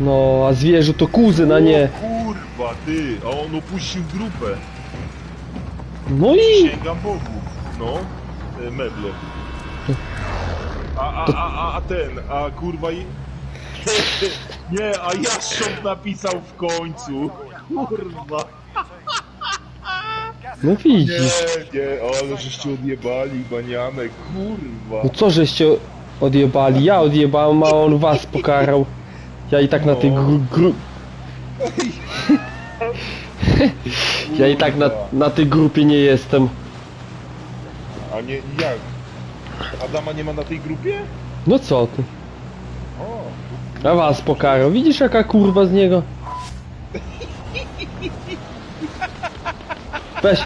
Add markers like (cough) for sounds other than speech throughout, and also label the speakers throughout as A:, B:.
A: No, a zwierzę to kuzyn, a nie...
B: O kurwa, ty, a on opuścił grupę.
A: No i...
B: Sięgam Bogu. No, e, meble. A, a, a, a, ten, a kurwa i... (laughs) Nie, a Jaszcząb napisał w końcu. Kurwa.
A: No widzisz.
B: Nie, nie, ale żeście odjebali, banianek, kurwa.
A: No co żeście odjebali? Ja odjebałem, a on was pokarał. Ja i tak na tej gru... gru... (laughs) Ja i tak na, na tej grupie nie jestem.
B: A nie, jak? Adama nie ma na tej grupie?
A: No co ty?
B: O,
A: A was pokarał. Widzisz jaka kurwa z niego? Weź,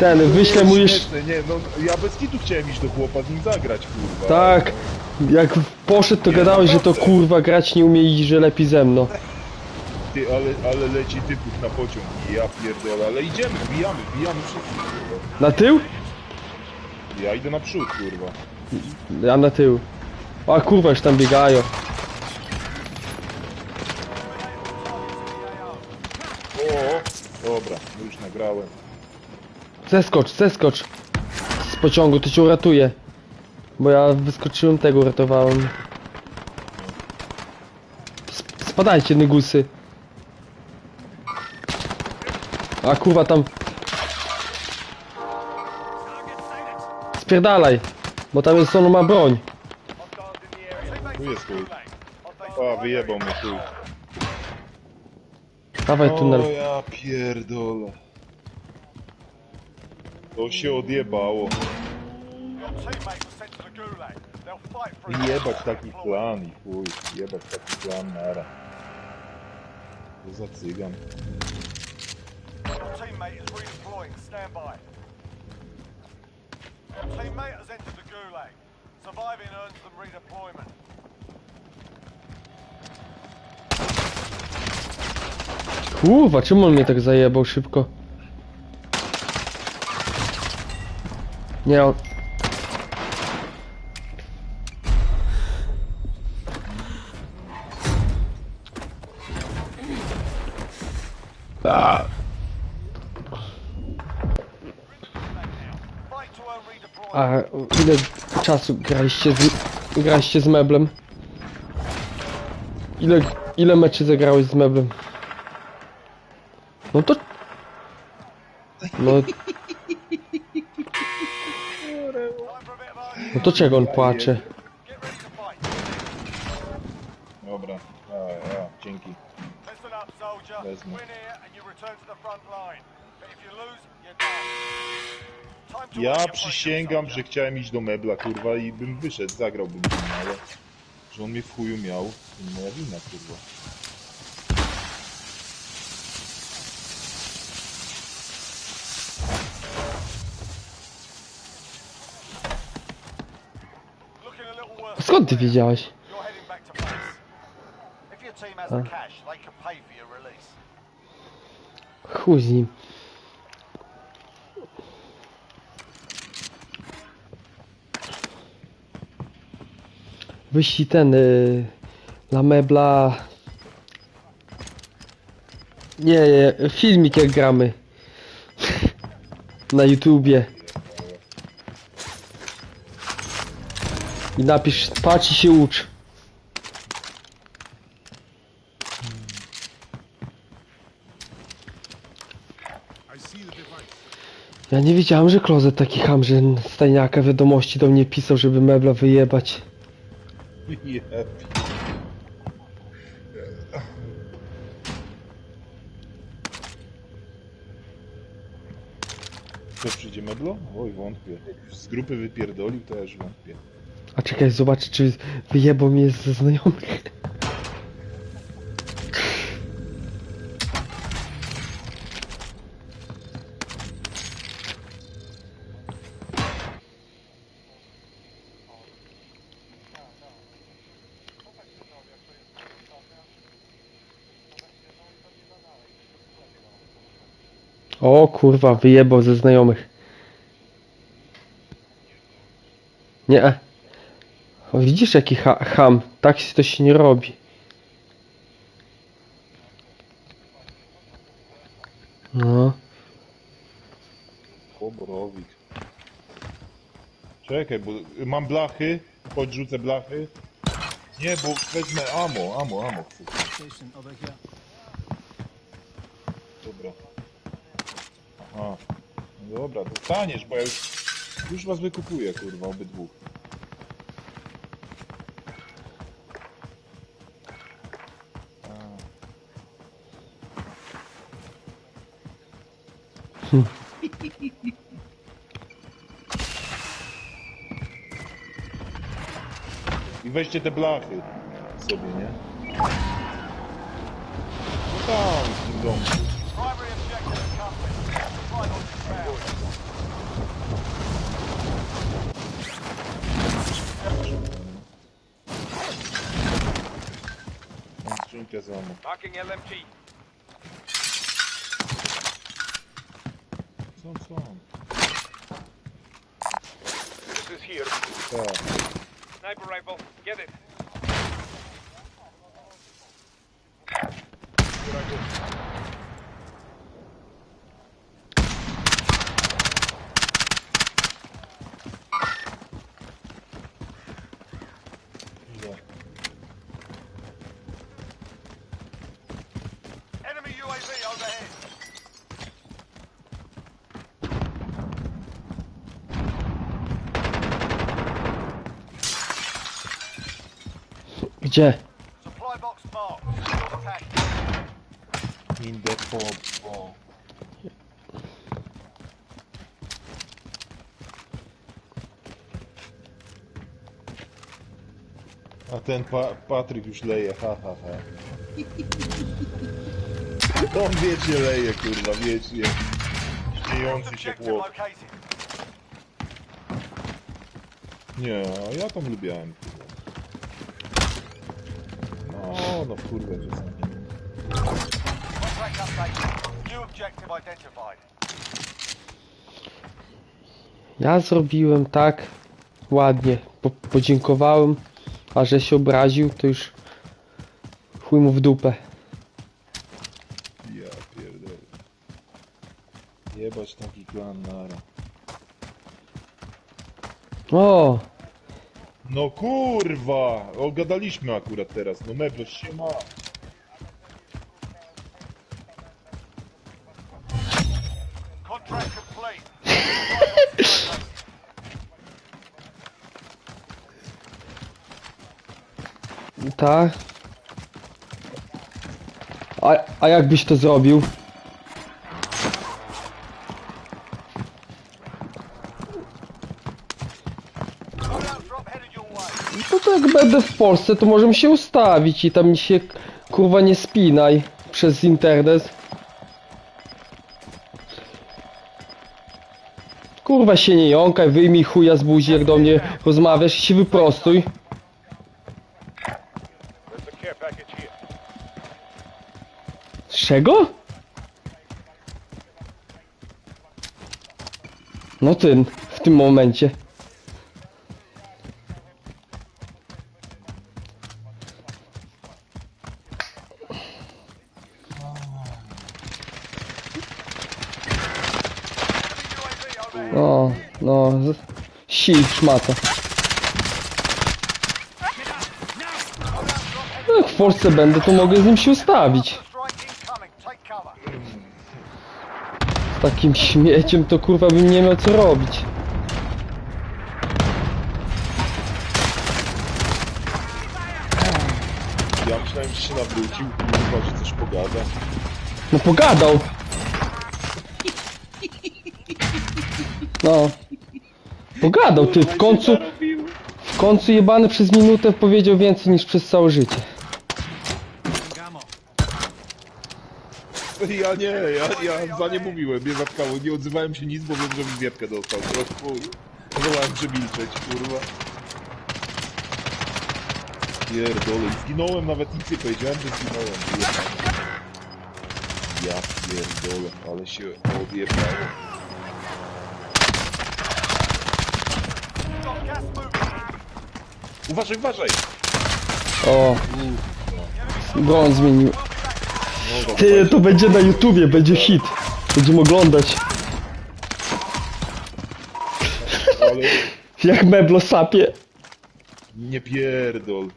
A: ten, wyślę mu jeszcze...
B: śmieszne, nie, no ja bez kitu chciałem iść do chłopa z nim zagrać, kurwa.
A: Tak, jak poszedł to gadałeś, że to kurwa grać nie umie i że lepiej ze mną.
B: Ty, ale, ale leci typów na pociąg. Ja pierdolę, ale idziemy, wbijamy, wbijamy wszyscy, kurwa.
A: Na tył?
B: Ja idę na przód, kurwa.
A: Ja na tył. A kurwa już tam biegają.
B: O, dobra, już nagrałem.
A: Zeskocz, zeskocz. Z pociągu, to cię uratuje. Bo ja wyskoczyłem, tego uratowałem. Sp- Spadajcie, nygusy. A kurwa tam... Spierdalaj. Bo tam jest, on ma broń.
B: Tu jest chuj. A, wyjebał mnie chuj.
A: Dawaj tunel.
B: O, ja pierdolę. To się odjebało. Jebać taki plan i chuj. Jebać taki plan, nara. To za cygan.
C: Teammate is.
A: Kurwa, czemu on mnie tak zajebał szybko? Nie, on... czasu graliście z, graliście z meblem? Ile, ile meczy zagrałeś z meblem? No to... No, no to czego on płacze?
B: Dobra, a, a, dzięki. Wezmę. Ja przysięgam, że chciałem iść do mebla, kurwa, i bym wyszedł, zagrałbym z nim, ale... Że on mnie w chuju miał, to nie moja wina, kurwa.
A: Skąd ty wiedziałeś?
C: You're heading back
A: Wyślij ten y, mebla. Nie, nie, filmik jak gramy. (laughs) Na YouTubie. I napisz, patrz i się ucz. Ja nie wiedziałem, że klozet taki ham, że stajniaka wiadomości do mnie pisał, żeby mebla wyjebać. (laughs)
B: Jeb. Co przyjdzie meblo? Oj, wątpię. Z grupy wypierdolił, to ja już wątpię.
A: A czekaj, zobaczę, czy wyjebał mnie ze znajomych. O kurwa, wyjebał ze znajomych. Nie. O, widzisz jaki ha ham. Tak się to się nie robi. No.
B: Koborowik. Czekaj, bo mam blachy. Podrzucę blachy. Nie, bo wezmę amo, amo, amo. Dobra. Aha. No dobra, dostaniesz, bo ja już, już was wykupuję, kurwa, obydwu. I weźcie te blachy sobie, nie? No tam, w tym domu. Mam skrzynkę za mną.
C: Marking LMG.
B: Co, co?
C: This is here.
B: Tak.
C: Sniper rifle. Get it.
A: Gdzie?
B: In the. A ten pa Patryk już leje, ha ha ha. On wiecznie leje, kurwa, wiecznie. Śmiejący się chłop. Nie, ja tam lubiałem, kurwa. No, kurwa, że.
C: Contract updated. New objective identified.
A: Ja zrobiłem tak ładnie. Po, podziękowałem, a że się obraził, to już chuj mu w dupę.
B: Ja pierdolę. Jebać taki klan nara.
A: O!
B: No kurwa! Ogadaliśmy akurat teraz, no mebloś się ma.
A: Tak. A, a jak byś to zrobił?
C: Loadout drop headed your way.
A: No to jak będę w Polsce, to możemy się ustawić i tam się kurwa nie spinaj przez internet. Kurwa się nie jąkaj, wyjmij chuja z buzi jak do mnie rozmawiasz i się wyprostuj. Z czego? No ty, w tym momencie. No, si, szmata. No jak w Polsce będę, to mogę z nim się ustawić. Z takim śmieciem to kurwa bym nie miał co robić.
B: Ja myślałem, że się nawrócił, kurwa, że coś pogada.
A: No pogadał. No. Pogadał ty, w końcu, w końcu jebany przez minutę powiedział więcej niż przez całe życie.
B: Ja nie, ja, ja za nie mówiłem, mnie zatkało, nie odzywałem się nic, bo wiem, że mi wietkę dostał. Chuj. Wolałem przemilczeć, kurwa. Pierdolę, zginąłem, nawet nic nie powiedziałem, że zginąłem. Ja pierdolę, ale się odjebało. Uważaj, uważaj!
A: O. Broń zmienił. Ty, to będzie na YouTubie, będzie hit. Będziemy oglądać,
B: Ale (laughs)
A: jak meblo sapie.
B: nie pierdol.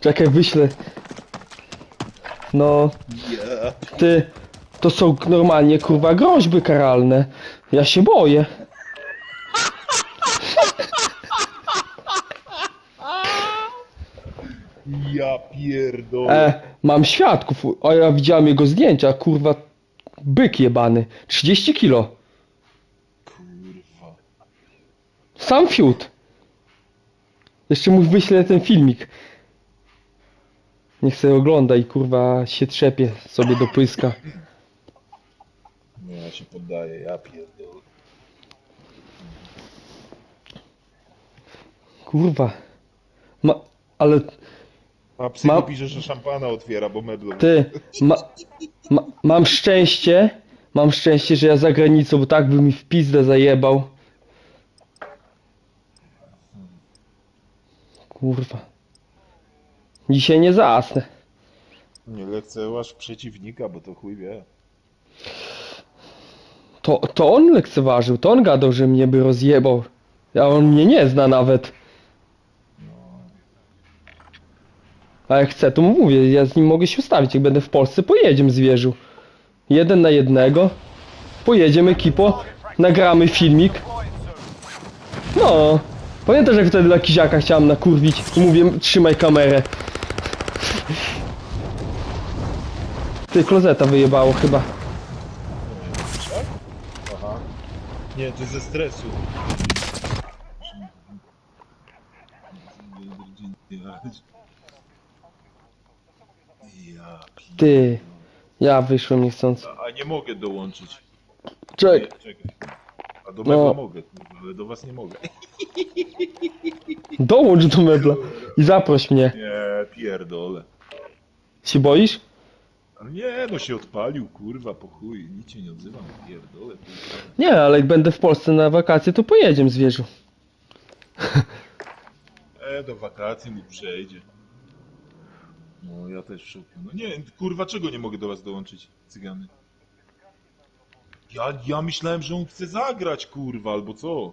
A: Czekaj, wyślę. No,
B: Ja.
A: ty, to są normalnie, kurwa, groźby karalne. Ja się boję.
B: Ja pierdol.
A: E, mam świadków, a ja widziałem jego zdjęcia, kurwa, byk jebany. 30 kilo.
B: Kurwa.
A: Sam fiut. Jeszcze mu wyślę ten filmik. Niech sobie ogląda i kurwa się trzepie sobie do pyska.
B: No ja się poddaję, ja pierdol.
A: Kurwa. Ma, ale
B: A psy
A: Ma-
B: pisze, że szampana otwiera, bo meblo.
A: ty, ma, ma, mam szczęście, mam szczęście, że ja za granicą, bo tak by mi w pizdę zajebał. Kurwa. Dzisiaj nie zasnę.
B: Nie lekceważ przeciwnika, bo to chuj wie.
A: To, to on lekceważył, to on gadał, że mnie by rozjebał. A on mnie nie zna nawet. A jak chcę, to mu mówię, ja z nim mogę się ustawić. Jak będę w Polsce, pojedziemy zwierzu. Jeden na jednego. Pojedziemy ekipo, nagramy filmik. No. Pamiętasz jak wtedy dla Kiziaka chciałem nakurwić? Mówię, trzymaj kamerę. Ty, klozeta wyjebało chyba.
B: Nie, to ze stresu. Ja.
A: Ty. Ja wyszłem niechcący.
B: A nie mogę dołączyć. Nie,
A: Czek.
B: czekaj. A do
A: No.
B: mebla mogę, kurwa, ale do was nie mogę. (laughs)
A: Dołącz do mebla i zaproś mnie.
B: Nie, pierdolę.
A: Się boisz?
B: Ale nie, no się odpalił, kurwa, po chuj. Nic się nie odzywam, pierdolę. kurwa.
A: Nie, ale jak będę w Polsce na wakacje, to pojedziemy zwierzu.
B: E, do wakacji mi przejdzie. No, ja też w szoku. No nie, kurwa, czego nie mogę do was dołączyć, cygany? Ja, ja myślałem, że on chce zagrać, kurwa, albo co?